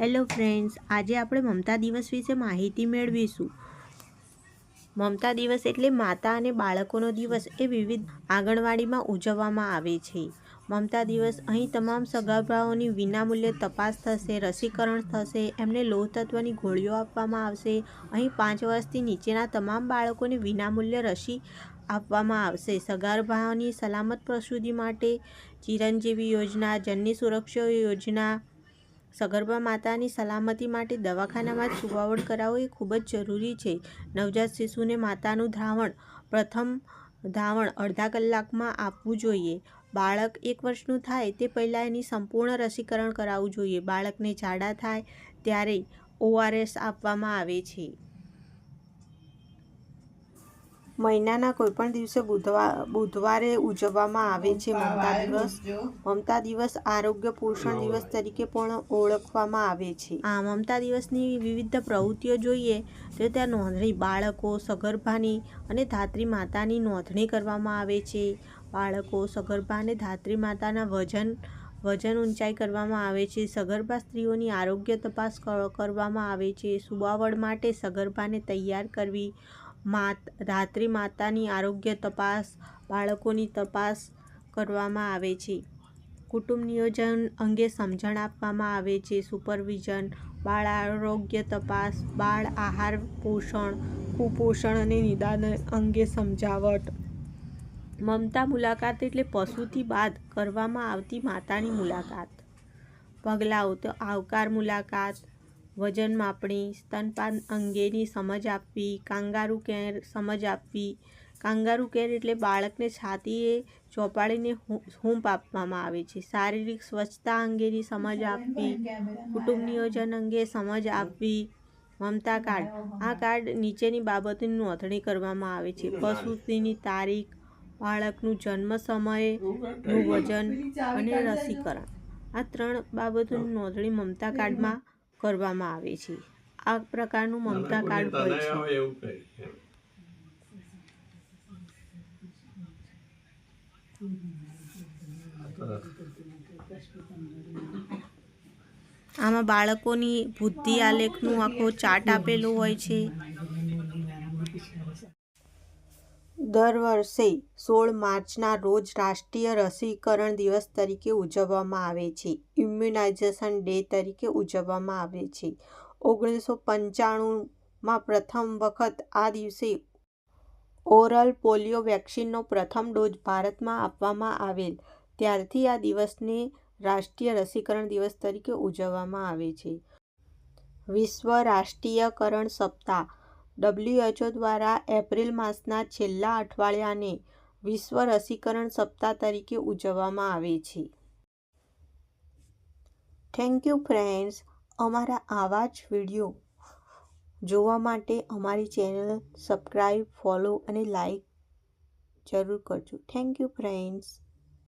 Hello friends, આજે આપણે મમતા દિવસ વિશે માહિતી મેળવીશું. મમતા દિવસ એટલે માતા અને બાળકોનો દિવસ એ વિવિધ આંગણવાડીમાં ઉજવવામાં આવે છે. મમતા દિવસ અહીં તમામ સગાભાઓની વિનામૂલ્યે તપાસ થશે, રસીકરણ થશે, એમને લોહતત્વની ગોળીઓ આપવામાં આવશે. અહીં પાંચ વર્ષથી નીચેના તમામ બાળકોને વિનામૂલ્યે રસી આપવામાં આવશે. સગર્ભાઓની સલામત પ્રસૂતિ માટે ચિરંજીવી યોજના, જનની સુરક્ષા યોજના સગર્ભા માતાની સલામતી માટે દવાખાનામાં જ સુવાવડ કરાવવો એ ખૂબ જ જરૂરી છે. નવજાત શિશુને માતાનું ધાવણ, પ્રથમ ધાવણ અડધા કલાકમાં આપવું જોઈએ. બાળક એક વર્ષનું થાય તે પહેલાં એની સંપૂર્ણ રસીકરણ કરાવવું જોઈએ. બાળકને ઝાડા થાય ત્યારે ઓઆરએસ આપવામાં આવે છે. મહિનાના કોઈપણ દિવસે બુધવાર બુધવારે ઉજવવામાં આવે છે. મમતા દિવસ મમતા દિવસ આરોગ્ય પોષણ દિવસ તરીકે પણ ઓળખવામાં આવે છે. આ મમતા દિવસની વિવિધ પ્રવૃત્તિઓ જોઈએ તો ત્યાં નોંધણી બાળકો સગર્ભાની અને ધાત્રી માતાની નોંધણી કરવામાં આવે છે. બાળકો સગર્ભા અને ધાત્રી માતાના વજન વજન ઊંચાઈ કરવામાં આવે છે. સગર્ભા સ્ત્રીઓની આરોગ્ય તપાસ કરવામાં આવે છે. સુવાવડ માટે સગર્ભાને તૈયાર કરવી માત, રાત્રિ માતાની આરોગ્ય તપાસ, બાળકોની તપાસ કરવામાં આવે છે. કુટુંબ નિયોજન અંગે સમજણ આપવામાં આવે છે. સુપરવિઝન, બાળ આરોગ્ય તપાસ, બાળ આહાર પોષણ, કુપોષણ અને નિદાન અંગે સમજાવટ. મમતા મુલાકાત એટલે પશુથી બાદ કરવામાં આવતી માતાની મુલાકાત. પગલાઓ, તો આવકાર મુલાકાત વજન માપણી સ્તનપાન અંગેની સમજ આપવી, કાંગારૂ કેર સમજ આપવી. કાંગારૂ કેર એટલે બાળકને છાતીએ ચોંપાડીને હૂંપ આપવામાં આવે છે. શારીરિક સ્વચ્છતા અંગેની સમજ આપવી, કુટુંબ નિયોજન અંગે સમજ આપવી, મમતા કાર્ડ. આ કાર્ડ નીચેની બાબતોની નોંધણી કરવામાં આવે છે. પ્રસૂતિની તારીખ, બાળકનું જન્મ સમયનું વજન અને રસીકરણ. આ ત્રણ બાબતોની નોંધણી મમતા કાર્ડમાં કરવામાં આવે છે. આ પ્રકારનું મમતા કાર્ડ હોય છે. આમાં બાળકોની બુદ્ધિ આલેખનું આખો ચાર્ટ આપેલો હોય છે. દર વર્ષે સોળ માર્ચના રોજ રાષ્ટ્રીય રસીકરણ દિવસ તરીકે ઉજવવામાં આવે છે. ઇમ્યુનાઇઝેશન ડે તરીકે ઉજવવામાં આવે છે. ઓગણીસો પંચાણુંમાં પ્રથમ વખત આ દિવસે ઓરલ પોલિયો વેક્સિનનો પ્રથમ ડોઝ ભારતમાં આપવામાં આવેલ. ત્યારથી આ દિવસને રાષ્ટ્રીય રસીકરણ દિવસ તરીકે ઉજવવામાં આવે છે. વિશ્વ રાષ્ટ્રીયકરણ સપ્તાહ ડબ્લ્યુએચઓ દ્વારા એપ્રિલ માસના છેલ્લા અઠવાડિયાને વિશ્વ રસીકરણ સપ્તાહ તરીકે ઉજવવામાં આવે છે. થેન્ક યુ ફ્રેન્ડ્સ અમારા આવા જ વીડિયો જોવા માટે અમારી ચેનલ સબસ્ક્રાઈબ ફોલો અને લાઈક જરૂર કરજો. Thank you friends